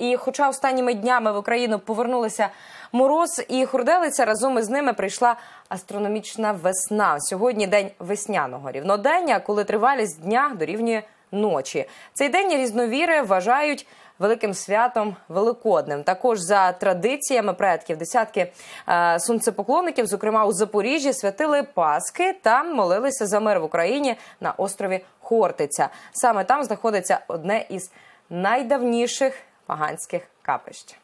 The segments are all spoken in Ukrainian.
І, хоча останніми днями в Україну повернулися мороз і хурделиця, разом із ними прийшла астрономічна весна. Сьогодні день весняного рівнодення, коли тривалість дня дорівнює ночі. Цей день різновіри вважають. Великим святом великодним також за традиціями предків десятки е, сонцепоклонників, зокрема у Запоріжжі, святили Паски та молилися за мир в Україні на острові Хортиця. Саме там знаходиться одне із найдавніших поганських капищ.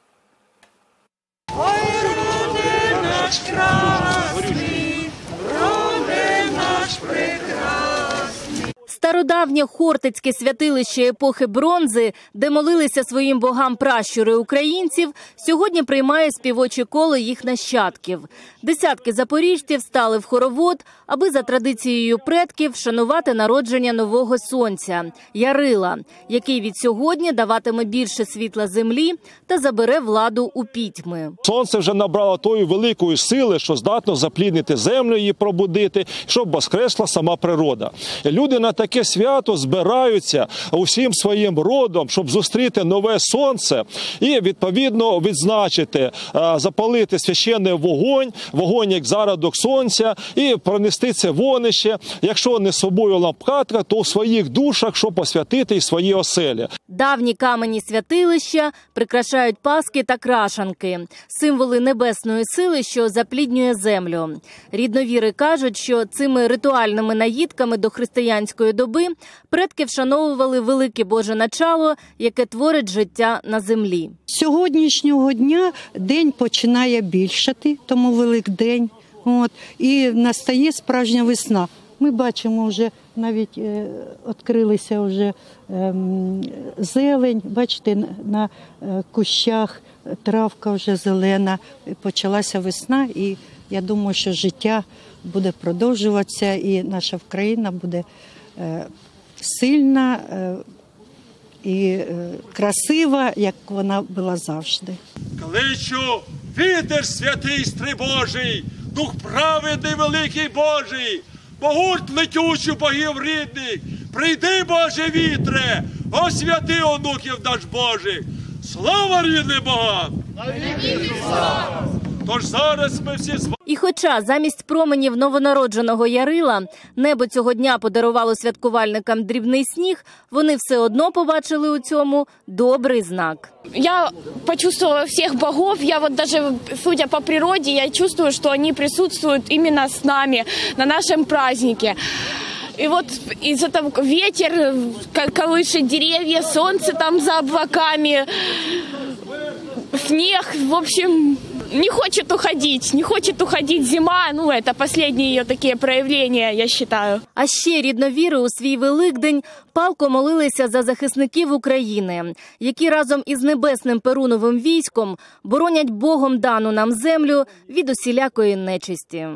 Стародавнє хортицьке святилище епохи бронзи, де молилися своїм богам пращури українців, сьогодні приймає співоче коло їх нащадків. Десятки запоріжців стали в хоровод, аби за традицією предків вшанувати народження нового сонця Ярила, який від сьогодні даватиме більше світла землі та забере владу у пітьми. Сонце вже набрало тої великої сили, що здатно запліднити землю, її пробудити, щоб воскресла сама природа. Люди на таке свято збираються усім своїм родом, щоб зустріти нове сонце і відповідно відзначити, е, запалити священний вогонь, вогонь як зародок сонця, і пронести це вонище. Якщо не з собою лампадка, то у своїх душах, щоб посвятити і свої оселі. Давні камені святилища прикрашають паски та крашанки, символи небесної сили, що запліднює землю. Рідновіри кажуть, що цими ритуальними наїдками до християнської доби предки вшановували велике Боже начало, яке творить життя на землі. Сьогоднішнього дня день починає більшати, тому Великдень. От, і настає справжня весна. Ми бачимо вже навіть е, відкрилися вже ем, зелень. Бачите, на, е, кущах травка вже зелена. Почалася весна, і я думаю, що життя буде продовжуватися, і наша Україна буде е, сильна е, і е, красива, як вона була завжди. Кличу, вітер святий стрибожий, дух праведний великий Божий, погурт летючу богів рідних, прийди, Боже вітре, освяти онуків наш Божих. Слава рідним Богам! Тож зараз ми всі з. І хоча замість променів новонародженого Ярила небо цього дня подарувало святкувальникам дрібний сніг, вони все одно побачили у цьому добрий знак. Я почувствовала всех богов. Я вот даже, судя по природе, я чувствую, что они присутствуют именно с нами на нашем празднике. И вот из-за того ветер ко- колышет деревья, солнце там за облаками, снег, в общем, не хочет уходить, не хочет уходить зима. Ну, это последние ее такие проявления, я считаю. А ще рідновіри у свій Великдень палко молилися за захисників України, які разом із небесним Перуновим військом боронять Богом дану нам землю від усілякої нечисті.